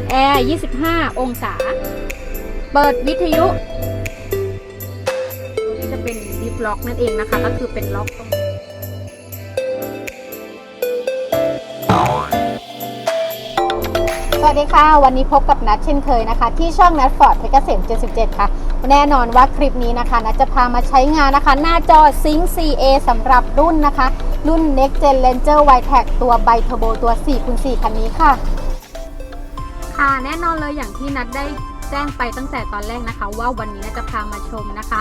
ดแอร์ 25 องศา เปิดวิทยุตัวนี้จะเป็นดิฟล็อกนั่นเองนะคะ ก็คือเป็นล็อกตรงนี้สวัสดีค่ะ วันนี้พบกับนัดเช่นเคยนะคะ ที่ช่องนัดฟอร์ดเพชรเกษม 77 ค่ะ แน่นอนว่าคลิปนี้นะคะนัดจะพามาใช้งานนะคะ หน้าจอ Sync 4A สำหรับรุ่นนะคะ รุ่น Next Gen Ranger w i t e c ตัว b i Turbo ตัว 4x4 คันนี้ค่ะ ค่ะแน่นอนเลยอย่างที่นัดได้แจ้งไปตั้งแต่ตอนแรกนะคะ ว่าวันนี้นัดจะพามาชมนะคะ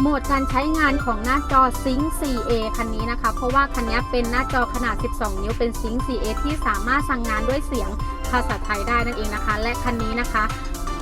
โหมดการใช้งานของหน้าจอ Sync 4A คันนี้นะคะ เพราะว่าคันนี้เป็นหน้าจอขนาด 12 นิ้วเป็น Sync 4A ที่สามารถสั่งงานด้วยเสียงภาษาไทยได้นั่นเองนะคะ และคันนี้นะคะ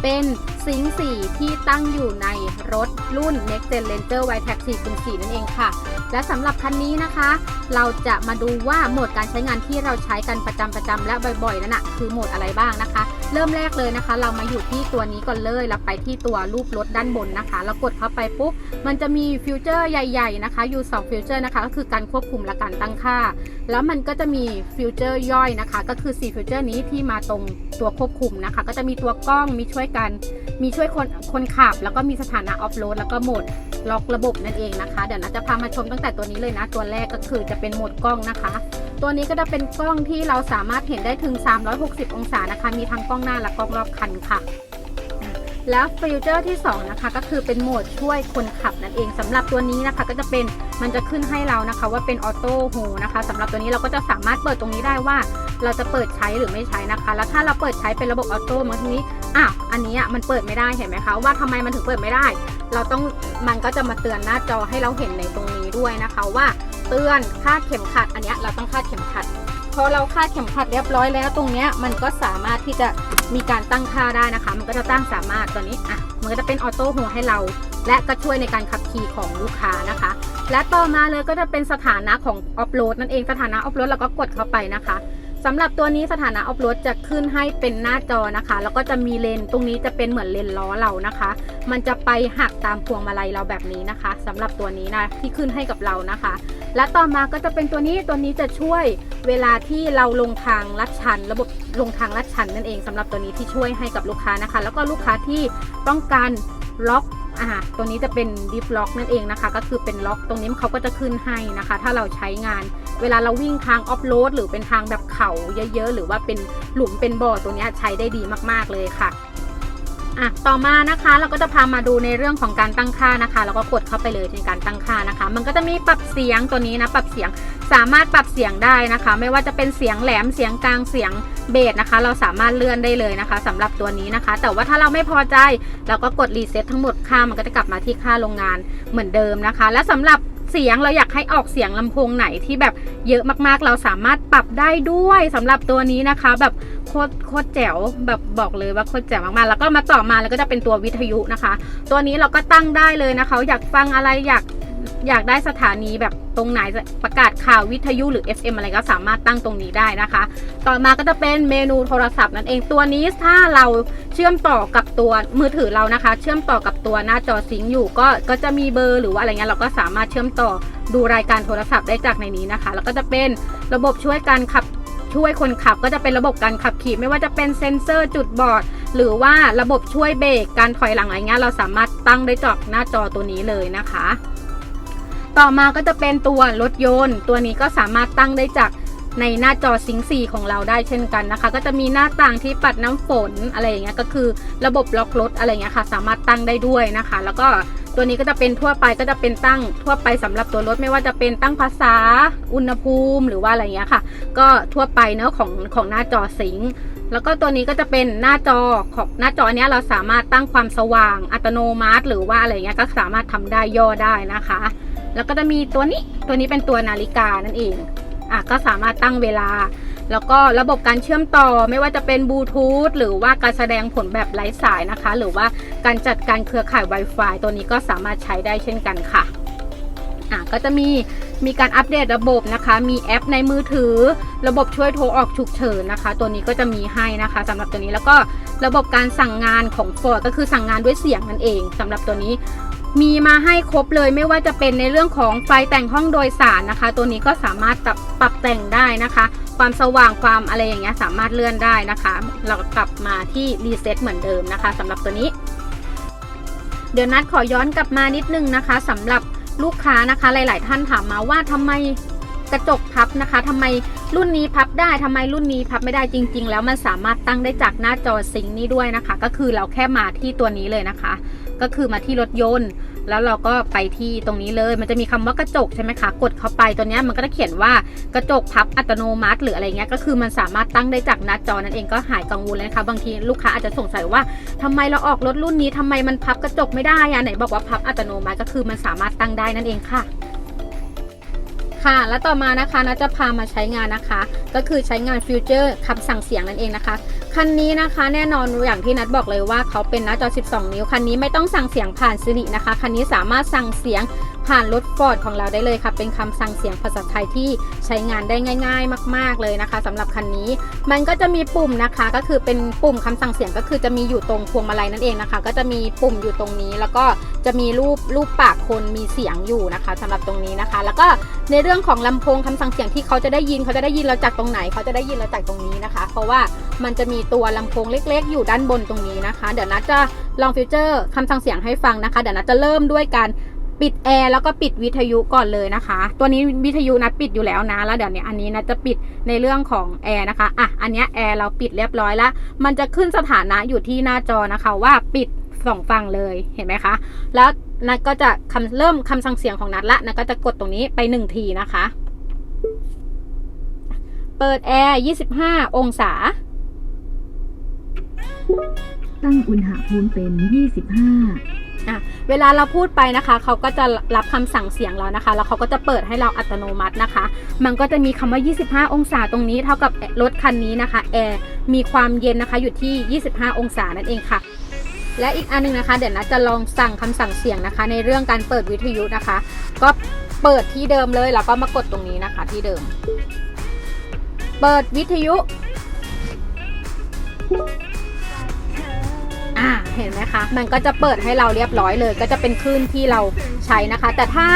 เป็น Sync 4ที่ตั้งอยู่ในรถรุ่น Next Gen Ranger w i t e c 4.4 นั่นเองค่ะ และสำหรับคันนี้นะคะ เราจะมาดูว่าโหมดการใช้งานที่เราใช้กันประจำประจำและบ่อยๆนั่นนะคือโหมดอะไรบ้างนะคะ เริ่มแรกเลยนะคะ เรามาอยู่ที่ตัวนี้ก่อนเลยเราไปที่ตัวรูปรถด้านบนนะคะเรากดเข้าไปปุ๊บมันจะมีฟิวเจอร์ใหญ่ ๆนะคะ อยู่2ฟิวเจอร์นะคะก็คือการควบคุมและการตั้งค่า แล้วมันก็จะมีฟิวเจอร์ย่อยนะคะ ก็คือ 4 ฟิวเจอร์นี้ที่มาตรงตัวควบคุมนะคะ ก็จะมีตัวกล้องมีช่วยกัน มีช่วยคนคนขับ แล้วก็มีสถานะออฟโรดแล้วก็โหมดล็อกระบบนั่นเองนะคะ เดี๋ยวนะจะพามาชมตั้งแต่ตัวนี้เลยนะ ตัวแรกก็คือจะเป็นโหมดกล้องนะคะ ตัวนี้ก็จะเป็นกล้องที่เราสามารถเห็นได้ถึง 360 องศานะคะ มีทั้งกล้องหน้าและกล้องรอบคันค่ะ แล้วฟิวเจอร์ที่ 2 นะคะ ก็คือเป็นโหมดช่วยคนขับนั่นเองสำหรับตัวนี้นะคะ ก็จะเป็นมันจะขึ้นให้เรานะคะ ว่าเป็นออโต้โฮนะคะสำหรับตัวนี้เราก็จะสามารถเปิดตรงนี้ได้ว่า เราจะเปิดใช้หรือไม่ใช้นะคะ แล้วถ้าเราเปิดใช้เป็นระบบออโต้มาทีนี้อะอันนี้อะมันเปิดไม่ได้เห็นไหมคะว่าทำไมมันถึงเปิดไม่ได้ เราต้องมันก็จะมาเตือนหน้าจอให้เราเห็นในตรงนี้ด้วยนะคะว่าเตือนคาดเข็มขัด อันนี้เราต้องคาดเข็มขัด พอเราคาดเข็มขัดเรียบร้อยแล้วตรงเนี้ยมันก็สามารถที่จะมีการตั้งค่าได้นะคะ มันก็จะตั้งสามารถตัวนี้อะมันก็จะเป็นออโต้โฮให้เรา และก็ช่วยในการขับขี่ของลูกค้านะคะ และต่อมาเลยก็จะเป็นสถานะของออฟโรดนั่นเองสถานะออฟโรดเราก็กดเข้าไปนะคะ สำหรับตัวนี้สถานะออฟโหลดจะขึ้นให้เป็นหน้าจอนะคะ แล้วก็จะมีเลนตรงนี้จะเป็นเหมือนเลนล้อเรานะคะ มันจะไปหักตามพวงมาลัยเราแบบนี้นะคะสำหรับตัวนี้นะที่ขึ้นให้กับเรานะคะ และต่อมาก็จะเป็นตัวนี้ตัวนี้จะช่วยเวลาที่เราลงทางลัดชัน ระบบลงทางลัดชันนั่นเองสำหรับตัวนี้ที่ช่วยให้กับลูกค้านะคะ แล้วก็ลูกค้าที่ต้องการล็อกอ่าตัวนี้จะเป็นดิฟล็อกนั่นเองนะคะ ก็คือเป็นล็อกตรงนี้เขาก็จะขึ้นให้นะคะ ถ้าเราใช้งาน เวลาเราวิ่งทางออฟโรดหรือเป็นทางแบบเขาเยอะๆ หรือว่าเป็นหลุมเป็นบ่อตัวนี้ใช้ได้ดีมากๆเลยค่ะอะต่อมานะคะเราก็จะพามาดูในเรื่องของการตั้งค่านะคะแล้วก็กดเข้าไปเลยในการตั้งค่านะคะ มันก็จะมีปรับเสียงตัวนี้นะปรับเสียงสามารถปรับเสียงได้นะคะ ไม่ว่าจะเป็นเสียงแหลมเสียงกลางเสียงเบสนะคะ เราสามารถเลื่อนได้เลยนะคะสำหรับตัวนี้นะคะ แต่ว่าถ้าเราไม่พอใจเราก็กดรีเซ็ตทั้งหมดค่ามันก็จะกลับมาที่ค่าโรงงานเหมือนเดิมนะคะ และสำหรับ เสียงเราอยากให้ออกเสียงลำโพงไหนที่แบบเยอะมากๆ เราสามารถปรับได้ด้วยสำหรับตัวนี้นะคะ แบบโคตรโคตรแจ๋วแบบบอกเลยว่าโคตรแจ๋วมากๆ แล้วก็มาต่อมาแล้วก็จะเป็นตัววิทยุนะคะ ตัวนี้เราก็ตั้งได้เลยนะคะ อยากฟังอะไรอยากอยากได้สถานีแบบตรงไหนประกาศข่าววิทยุหรือ FM อะไรก็สามารถตั้งตรงนี้ได้นะคะ ต่อมาก็จะเป็นเมนูโทรศัพท์นั่นเองตัวนี้ถ้าเรา เชื่อมต่อกับตัวมือถือเรานะคะ เชื่อมต่อกับตัวหน้าจอซิงค์อยู่ก็ก็จะมีเบอร์หรือว่าอะไรเงี้ยเราก็สามารถเชื่อมต่อดูรายการโทรศัพท์ได้จากในนี้นะคะ แล้วก็จะเป็นระบบช่วยการขับช่วยคนขับก็จะเป็นระบบการขับขี่ ไม่ว่าจะเป็นเซ็นเซอร์จุดบอด หรือว่าระบบช่วยเบรกการถอยหลังอะไรเงี้ยเราสามารถตั้งได้จากหน้าจอตัวนี้เลยนะคะ ต่อมาก็จะเป็นตัวรถยนต์ ตัวนี้ก็สามารถตั้งได้จาก ในหน้าจอซิงค์4ของเราได้เช่นกันนะคะ ก็จะมีหน้าต่างที่ปัดน้ำฝนอะไรอย่างเงี้ยก็คือระบบล็อกรถอะไรเงี้ยค่ะ สามารถตั้งได้ด้วยนะคะ แล้วก็ตัวนี้ก็จะเป็นทั่วไปก็จะเป็นตั้งทั่วไปสำหรับตัวรถไม่ว่าจะเป็นตั้งภาษาอุณหภูมิหรือว่าอะไรเงี้ยค่ะ ก็ทั่วไปเนอะของของหน้าจอซิงค์แล้วก็ตัวนี้ก็จะเป็นหน้าจอของหน้าจอเนี้ยเราสามารถตั้งความสว่างอัตโนมัติ หรือว่าอะไรเงี้ยก็สามารถทำได้ย่อได้นะคะ แล้วก็จะมีตัวนี้ตัวนี้เป็นตัวนาฬิกานั่นเอง อะก็สามารถตั้งเวลา แล้วก็ระบบการเชื่อมต่อไม่ว่าจะเป็นบลูทูธหรือว่าการแสดงผลแบบไร้สายนะคะ หรือว่าการจัดการเครือข่าย Wi-Fi ตัวนี้ก็สามารถใช้ได้เช่นกันค่ะอะก็จะมีมีการอัปเดตระบบนะคะ มีแอปในมือถือ ระบบช่วยโทรออกฉุกเฉินนะคะ ตัวนี้ก็จะมีให้นะคะสำหรับตัวนี้แล้วก็ระบบการสั่งงานของ Ford ก็คือสั่งงานด้วยเสียงนั่นเองสำหรับตัวนี้ มีมาให้ครบเลยไม่ว่าจะเป็นในเรื่องของไฟแต่งห้องโดยสารนะคะ ตัวนี้ก็สามารถปรับปรับแต่งได้นะคะ ความสว่างความอะไรอย่างเงี้ยสามารถเลื่อนได้นะคะ เรากลับมาที่รีเซ็ตเหมือนเดิมนะคะสำหรับตัวนี้ เดี๋ยวนัดขอย้อนกลับมานิดนึงนะคะสำหรับลูกค้านะคะหลาย ๆ ท่านถามมาว่าทำไมกระจกพับนะคะทำไมรุ่นนี้พับได้ทำไมรุ่นนี้พับไม่ได้จริง ๆ แล้วมันสามารถตั้งได้จากหน้าจอซิงค์นี้ด้วยนะคะ ก็คือเราแค่มาที่ตัวนี้เลยนะคะ ก็คือมาที่รถยนต์ แล้วเราก็ไปที่ตรงนี้เลย มันจะมีคำว่ากระจกใช่ไหมคะ กดเข้าไปตัวนี้มันก็จะเขียนว่ากระจกพับอัตโนมัติ หรืออะไรเงี้ย ก็คือมันสามารถตั้งได้จากหน้าจอนั่นเองก็หายกังวลเลยนะคะ บางทีลูกค้าอาจจะสงสัยว่าทำไมเราออกรถรุ่นนี้ทำไมมันพับกระจกไม่ได้อะไหนบอกว่าพับอัตโนมัติก็คือมันสามารถตั้งได้นั่นเองค่ะค่ะและต่อมานะคะนะจะพามาใช้งานนะคะ ก็คือใช้งานฟิวเจอร์คำสั่งเสียงนั่นเองนะคะ คันนี้นะคะ แน่นอนอย่างที่นัดบอกเลยว่าเขาเป็นหน้าจอ 12 นิ้ว คันนี้ไม่ต้องสั่งเสียงผ่านสิรินะคะ คันนี้สามารถสั่งเสียง ผ่านรถฟอร์ดของเราได้เลยค่ะ เป็นคำสั่งเสียงภาษาไทยที่ใช้งานได้ง่าย ๆ มาก ๆเลยนะคะสำหรับคันนี้ มันก็จะมีปุ่มนะคะ ก็คือเป็นปุ่มคำสั่งเสียงก็คือจะมีอยู่ตรงพวงมาลัยนั่นเองนะคะ ก็จะมีปุ่มอยู่ตรงนี้ แล้วก็จะมีรูปรูปปากคนมีเสียงอยู่นะคะสำหรับตรงนี้นะคะ แล้วก็ในเรื่องของลำโพงคำสั่งเสียงที่เขาจะได้ยินเขาจะได้ยินเราจากตรงไหนเขาจะได้ยินเราจากตรงนี้นะคะ เพราะว่ามันจะมีตัวลำโพงเล็ก ๆ อยู่ด้านบนตรงนี้นะคะ เดี๋ยวนัดจะลองฟิวเจอร์คำสั่งเสียงให้ฟังนะคะ เดี๋ยวนัดจะเริ่มด้วยการ ปิดแอร์แล้วก็ปิดวิทยุก่อนเลยนะคะ ตัวนี้วิทยุนัดปิดอยู่แล้วนะ แล้วเดี๋ยวนี้อันนี้นัดจะปิดในเรื่องของแอร์นะคะ อะ อันนี้แอร์เราปิดเรียบร้อยแล้ว มันจะขึ้นสถานะอยู่ที่หน้าจอนะคะว่าปิดสองฝั่งเลย เห็นไหมคะ แล้วนัดก็จะคำเริ่มคำสั่งเสียงของนัดละ นัดก็จะกดตรงนี้ไปหนึ่งทีนะคะ เปิดแอร์ 25 องศา ตั้งอุณหภูมิเป็น 25 เวลาเราพูดไปนะคะ เขาก็จะรับคำสั่งเสียงเรานะคะ แล้วเขาก็จะเปิดให้เราอัตโนมัตินะคะ มันก็จะมีคำว่า 25 องศาตรงนี้เท่ากับรถคันนี้นะคะแอร์มีความเย็นนะคะอยู่ที่ 25 องศานั่นเองค่ะ และอีกอันหนึงนะคะ เดี๋ยวนะจะลองสั่งคำสั่งเสียงนะคะ ในเรื่องการเปิดวิทยุนะคะ ก็เปิดที่เดิมเลยแล้วก็มากดตรงนี้นะคะที่เดิม เปิดวิทยุ อ่าเห็นไหมคะ มันก็จะเปิดให้เราเรียบร้อยเลย ก็จะเป็นคลื่นที่เราใช้นะคะ แต่ถ้า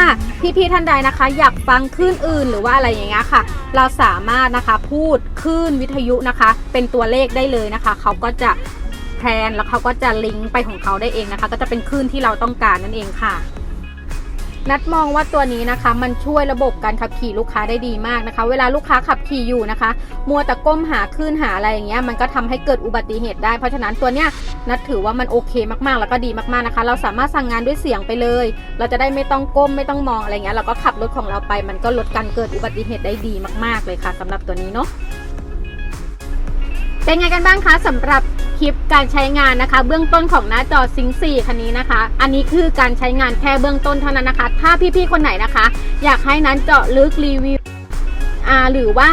พี่ๆท่านใดนะคะ อยากฟังคลื่นอื่นหรือว่าอะไรอย่างเงี้ยค่ะ เราสามารถนะคะพูดคลื่นวิทยุนะคะ เป็นตัวเลขได้เลยนะคะเขาก็จะแทนแล้วเขาก็จะลิงก์ไปของเขาได้เองนะคะ ก็จะเป็นคลื่นที่เราต้องการนั่นเองค่ะนัดมองว่าตัวนี้นะคะ มันช่วยระบบการขับขี่ลูกค้าได้ดีมากนะคะ เวลาลูกค้าขับขี่อยู่นะคะ มัวแต่ก้มหาคลื่นหาอะไรอย่างเงี้ยมันก็ทำให้เกิดอุบัติเหตุได้ เพราะฉะนั้นตัวเนี้ย นัดถือว่ามันโอเคมากๆ แล้วก็ดีมากๆนะคะ เราสามารถสั่งงานด้วยเสียงไปเลย เราจะได้ไม่ต้องก้มไม่ต้องมองอะไรเงี้ยเราก็ขับรถของเราไป มันก็ลดการเกิดอุบัติเหตุได้ดีมาก ๆ เลยค่ะสำหรับตัวนี้เนาะเป็นไงกันบ้างคะสำหรับคลิปการใช้งานนะคะ เบื้องต้นของหน้าจอซิง4คันนี้นะคะ อันนี้คือการใช้งานแค่เบื้องต้นเท่านั้นนะคะ ถ้าพี่ๆคนไหนนะคะ อยากให้นั้นเจาะลึกรีวิวหรือว่า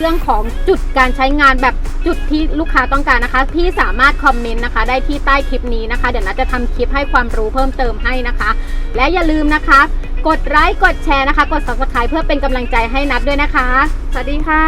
เรื่องของจุดการใช้งานแบบจุดที่ลูกค้าต้องการนะคะ พี่สามารถคอมเมนต์นะคะ ได้ที่ใต้คลิปนี้นะคะ เดี๋ยวนัดจะทำคลิปให้ความรู้เพิ่มเติมให้นะคะ และอย่าลืมนะคะ กดไลค์กดแชร์นะคะ กด subscribe เพื่อเป็นกำลังใจให้นัดด้วยนะคะ สวัสดีค่ะ